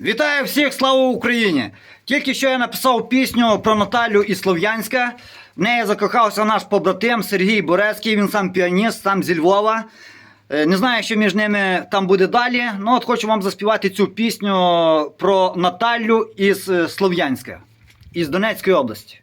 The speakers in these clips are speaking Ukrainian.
Вітаю всіх, слава Україні! Тільки що я написав пісню про Наталю із Слов'янська. В неї закохався наш побратим Сергій Борецький, він сам піаніст, сам зі Львова. Е, Не знаю, що між ними там буде далі. Ну от хочу вам заспівати цю пісню про Наталю із е, Слов'янська, із Донецької області.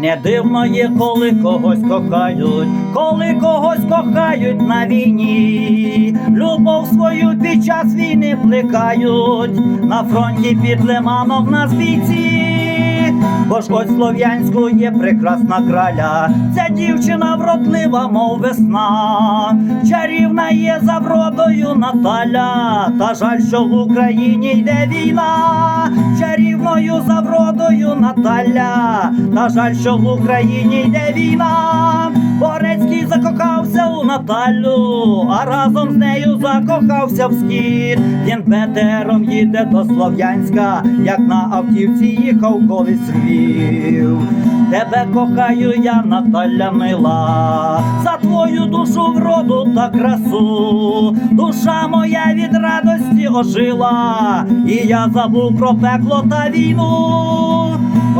Не дивно є, коли когось кохають, коли когось кохають на війні, любов свою під час війни плекають, на фронті під лиманом на нас бійці. Бо ж ось Слов'янську є прекрасна краля, ця дівчина вродлива, мов весна, чарівна є за вродою Наталя, та жаль, що в Україні йде війна, чарівною за вродою Наталя, та жаль, що в Україні йде війна. Борецький закохався у Наталю, а разом з нею закохався в схід. Він петером їде до Слов'янська, як на автівці їхав колись Львів. Тебе кохаю я, Наталя мила, за твою душу вроду та красу. Душа моя від радості ожила, і я забув про пекло та війну.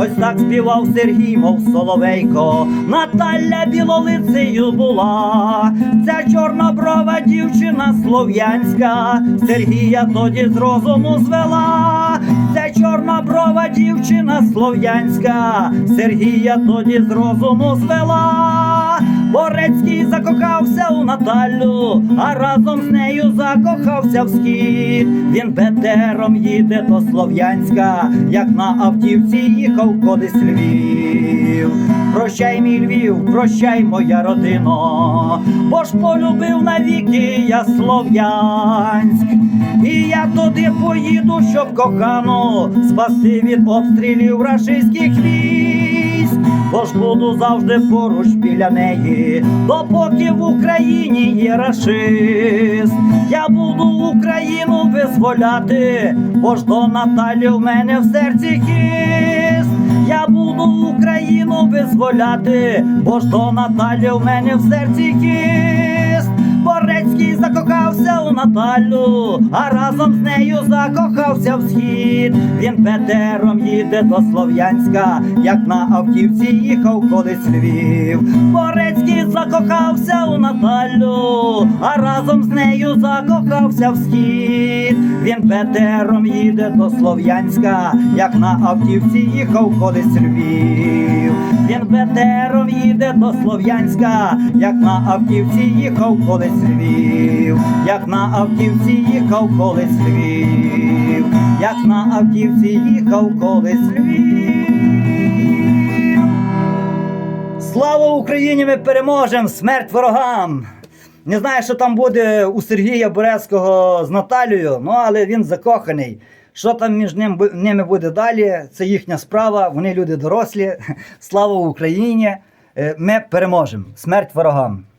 Ось так співав Сергій, мов соловейко, Наталя білолицею була, ця чорноброва дівчина слов'янська, Сергія тоді з розуму звела, ця чорноброва дівчина слов'янська, Сергія тоді з розуму звела. Борецький закохався у Наталю, а разом з нею закохався в схід. Він бетером їде до Слов'янська, як на автівці їхав колись Львів. Прощай, мій Львів, прощай, моя родино, бо ж полюбив навіки я Слов'янськ. І я туди поїду, щоб кохану спасти від обстрілів рашистських військ. Бо ж буду завжди поруч біля неї, допоки в Україні є рашист. Я буду Україну визволяти, бо до Наталі в мене в серці хист. Я буду Україну визволяти, бо до Наталі в мене в серці хист. Борецький закохався у Наталю, а разом з нею закохався в схід. Він петером їде до Слов'янська, як на автівці їхав колись Львів. Борецький закохався у Наталю, а разом з нею закохався в схід. Він петером їде до Слов'янська, як на автівці їхав колись Львів. Він петером їде до Слов'янська, як на автівці їхав колись Львів, як на автівці їхав колись Львів, як на автівці їхав колись Львів. Слава Україні! Ми переможемо! Смерть ворогам! Не знаю, що там буде у Сергія Борецького з Наталією, ну але він закоханий. Що там між ним, ними буде далі, це їхня справа, вони люди дорослі. Слава Україні! Е, Ми переможемо! Смерть ворогам!